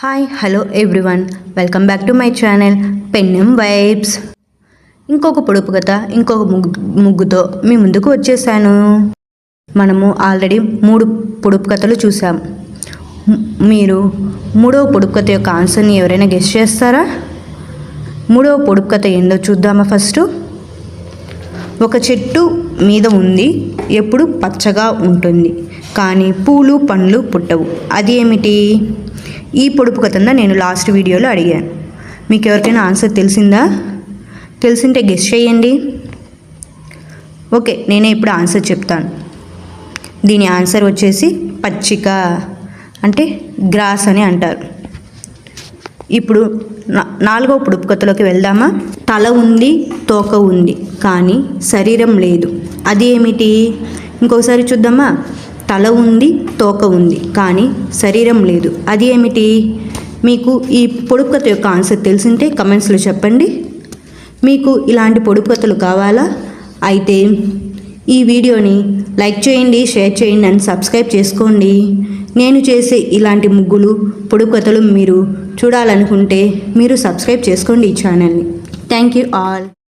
Hi hello everyone welcome back to my channel పెన్నెం vibes ఇంకొక పొడుపు కథ ఇంకొక ముగ్గు ముగ్గుతో మీ ముందుకు వచ్చేసాను. మనము ఆల్రెడీ మూడు పొడుపు కథలు చూసాం మీరు మూడవ పొడుపు కథ యొక్క ఆన్సర్ని ఎవరైనా గెస్ట్ చేస్తారా? మూడవ పొడుపు కథ ఏందో చూద్దామా ఫస్ట్ ఒక చెట్టు మీద ఉంది ఎప్పుడు పచ్చగా ఉంటుంది కానీ పూలు పండ్లు పుట్టవు. అది ఏమిటి? ఈ పొడుపు కథందా నేను లాస్ట్ వీడియోలో అడిగాను మీకు ఎవరికైనా ఆన్సర్ తెలిసిందా? తెలిసింటే గెస్ చేయండి. ఓకే నేనే ఇప్పుడు ఆన్సర్ చెప్తాను. దీని ఆన్సర్ వచ్చేసి పచ్చిక అంటే గ్రాస్ అని అంటారు. ఇప్పుడు నా- నాలుగవ పొడుపు కథలోకి వెళ్దామా? తల ఉంది తోక ఉంది కానీ శరీరం లేదు. అది ఏమిటి? ఇంకోసారి చూద్దామా? తల ఉంది తోక ఉంది కానీ శరీరం లేదు. అది ఏమిటి? మీకు ఈ పొడుపు కథ యొక్క ఆన్సర్ తెలిసింటే కమెంట్స్లో చెప్పండి. మీకు ఇలాంటి పొడుపు కథలు కావాలా? అయితే ఈ వీడియోని లైక్ చేయండి షేర్ చేయండి అండ్ సబ్స్క్రైబ్ చేసుకోండి. నేను చేసే ఇలాంటి ముగ్గులు పొడుపు కథలు మీరు చూడాలనుకుంటే మీరు సబ్స్క్రైబ్ చేసుకోండి ఈ ఛానల్ని. Thank you all.